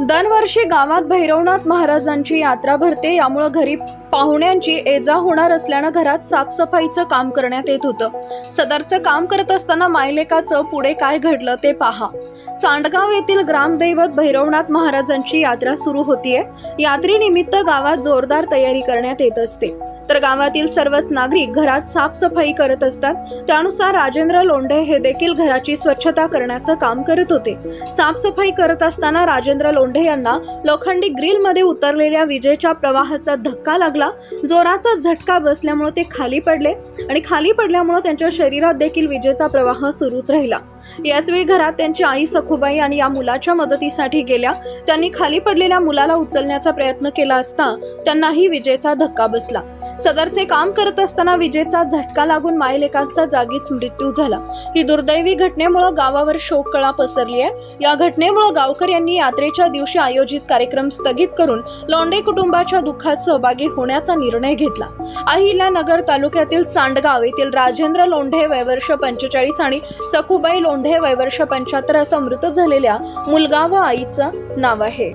दरवर्षी गावात भैरवनाथ महाराजांची यात्रा भरते. यामुळं घरी पाहुण्यांची एजा होणार असल्यानं घरात साफसफाईचं काम करण्यात येत होतं. सदरचं काम करत असताना मायलेकाचं पुढे काय घडलं ते पहा. चांडगाव येथील ग्रामदैवत भैरवनाथ महाराजांची यात्रा सुरू होतीये. यात्रेनिमित्त गावात जोरदार तयारी करण्यात येत असते. तर गावातील सर्वच नागरिक घरात साफसफाई करत असतात. त्यानुसार राजेंद्र लोंढे हे देखील घराची स्वच्छता करण्याचं काम करत होते. साफसफाई करत असताना राजेंद्र लोंढे यांना लोखंडी ग्रिलमध्ये उतरलेल्या विजेच्या प्रवाहाचा धक्का लागला. जोराचा झटका बसल्यामुळे ते खाली पडले आणि खाली पडल्यामुळे त्यांच्या शरीरात देखील विजेचा प्रवाह सुरूच राहिला. याचवेळी घरात त्यांची आई सखुबाई आणि या मुलाच्या मदतीसाठी गेल्या. त्यांनी खाली पडलेल्या मुलाला उचलण्याचा प्रयत्न केला असता त्यांनाही विजेचा धक्का बसला. सदरचे काम करत असताना विजेचा झटका लागून मायलेकांचा जागीच मृत्यू झाला. ही दुर्दैवी घटनेमुळे गावावर शोककळा पसरली आहे या घटनेमुळे गावकऱ्यांनी यात्रेच्या दिवशी आयोजित कार्यक्रम स्थगित करून लोंढे कुटुंबाच्या दुःखात सहभागी होण्याचा निर्णय घेतला. अहिल्यानगर तालुक्यातील चांडगाव येथील राजेंद्र लोंढे वयवर्ष पंचेचाळीस आणि सखुबाई लोंढे वयवर्ष पंच्याहत्तर असं मृत झालेल्या मुलगा व आईचं नाव आहे.